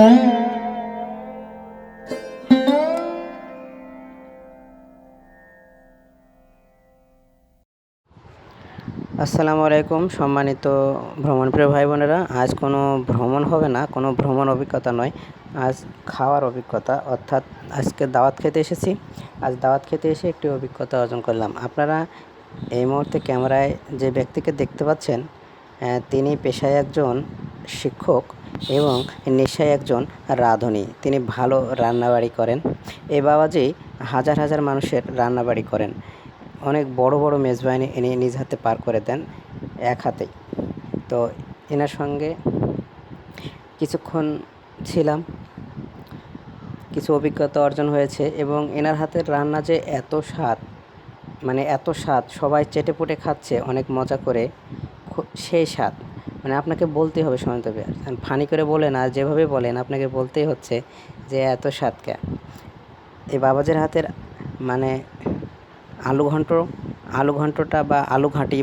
আসসালামু আলাইকুম, সম্মানিত ভ্রমণপ্রিয় ভাই বোনেরা। আজ কোনো ভ্রমণ হবে না, কোনো ভ্রমণ অভিজ্ঞতা নয়। আজ খাওয়ার অভিজ্ঞতা, অর্থাৎ আজকে দাওয়াত খেতে এসেছি। আজ দাওয়াত খেতে এসে একটি অভিজ্ঞতা অর্জন করলাম। আপনারা এই মুহূর্তে ক্যামেরায় যে ব্যক্তিকে দেখতে পাচ্ছেন তিনি পেশায় একজন শিক্ষক। এবং নেশায় একজন রাঁধুনি। তিনি ভালো রান্নাবাড়ি করেন। এ বাবাজি হাজার হাজার মানুষের রান্নাবাড়ি করেন। অনেক বড় বড় মেজবানি ইনি নিজ হাতে পার করে দেন এক হাতেই। তো এনার সঙ্গে কিছুক্ষণ ছিলাম। কিছু অভিজ্ঞতা অর্জন হয়েছে এবং এনার হাতের রান্না যে এত স্বাদ মানে এত স্বাদ, সবাই চেটেপুটে খাচ্ছে, অনেক মজা করে সেই স্বাদ। মানে আপনাকে বলতেই হবে সমান্ত ফানি করে বলেন আর যেভাবে বলেন আপনাকে বলতেই হচ্ছে যে এত স্বাদ কে? এই বাবাজের হাতের মানে আলু ঘন্ট, আলু ঘন্টটা বা আলু ঘাঁটি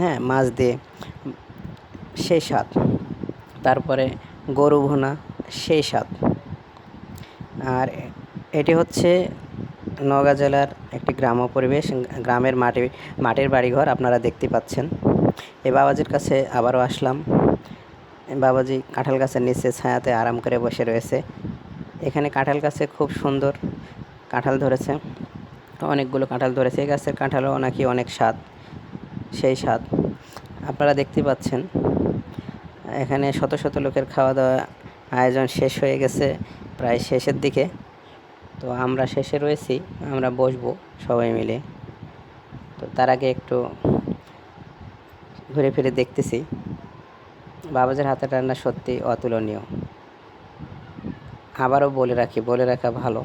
হ্যাঁ মাছ দিয়ে সেই স্বাদ। তারপরে গরু ভুনা, সেই স্বাদ। আর এটি হচ্ছে নওগাঁ জেলার একটি গ্রাম্য পরিবেশ, গ্রামের মাটি, মাটির বাড়িঘর, আপনারা দেখতে পাচ্ছেন। এই বাবাজির কাছে আবারও আসলাম। বাবাজি কাঁঠাল গাছের নিচে ছায়াতে আরাম করে বসে রয়েছে। এখানে কাঁঠাল গাছে খুব সুন্দর কাঁঠাল ধরেছে। অনেকগুলো কাঁঠাল ধরেছে। এই গাছের কাঁঠালও নাকি অনেক স্বাদ, সেই স্বাদ। আপনারা দেখতে পাচ্ছেন, এখানে শত শত লোকের খাওয়া দাওয়া আয়োজন শেষ হয়ে গেছে প্রায় শেষের দিকে। তো আমরা শেষে রয়েছি, আমরা বসবো সবাই মিলে। তো তার আগে একটু ঘুরে ফিরে দেখতেছি। বাবাজের হাতের রান্না সত্যি অতুলনীয়। আবারও বলে রাখি, বলে রাখা ভালো।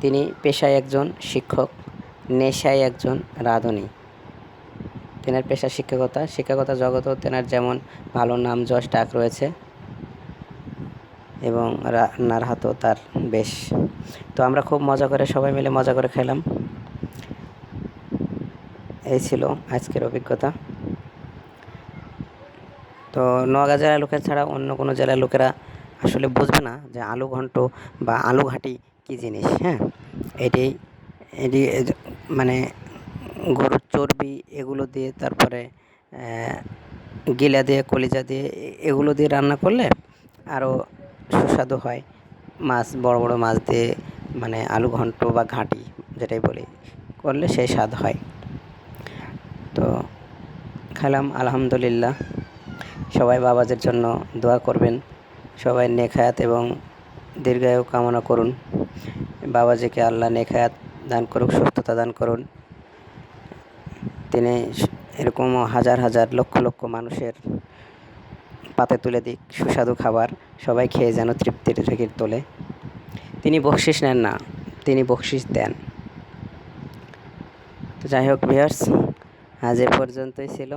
তিনি পেশায় একজন শিক্ষক, নেশায় একজন রাঁধুনি। তেনার পেশা শিক্ষকতা শিক্ষকতা জগতেও তেনার যেমন ভালো নাম যশ ডাক রয়েছে এবং রান্নার হাতও তার বেশ। তো আমরা খুব মজা করে, সবাই মিলে মজা করে খেলাম এই ছিল আজকের অভিজ্ঞতা। তো নোয়াগা জেলার লোকের ছাড়া অন্য কোনো জেলার লোকেরা আসলে বুঝবে না যে আলু ঘন্ট বা আলু ঘাঁটি কী জিনিস হ্যাঁ? এটি এটি মানে গরুর চর্বি এগুলো দিয়ে তারপরে গিলা দিয়ে, কলিজা দিয়ে এগুলো দিয়ে রান্না করলে আরও সুস্বাদু হয়। মাছ, বড় বড় মাছ দিয়ে মানে আলু ঘন্ট বা ঘাঁটি যেটাই বলি, করলে সেই স্বাদ হয়। তো খেলাম আলহামদুলিল্লাহ। সবাই বাবাজের জন্য দোয়া করবেন, সবাই নেখায়াত এবং দীর্ঘায়ু কামনা করুন। বাবাজিকে আল্লাহ নেখায়াত দান করুক, সুস্থতা দান করুন। তিনি এরকম হাজার হাজার লক্ষ লক্ষ মানুষের পাতে তুলে দিক, সুস্বাদু খাবার, সবাই খেয়ে যেন তৃপ্তির রেখে তোলে। তিনি বকশিস নেন না, তিনি বকশিস দেন। তো যাই হোক ভিয়ার্স আজ এ পর্যন্তই ছিল।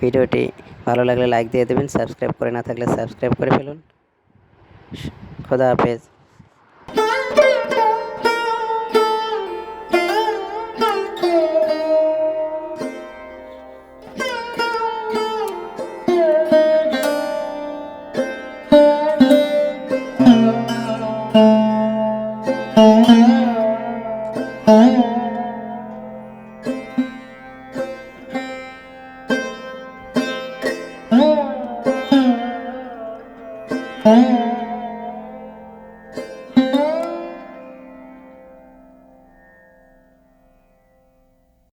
ভিডিওটি ভালো লাগলে লাইক দিয়ে দেবেন সাবস্ক্রাইব করে না থাকলে সাবস্ক্রাইব করে ফেলুন। খোদা হাফেজ। Oh.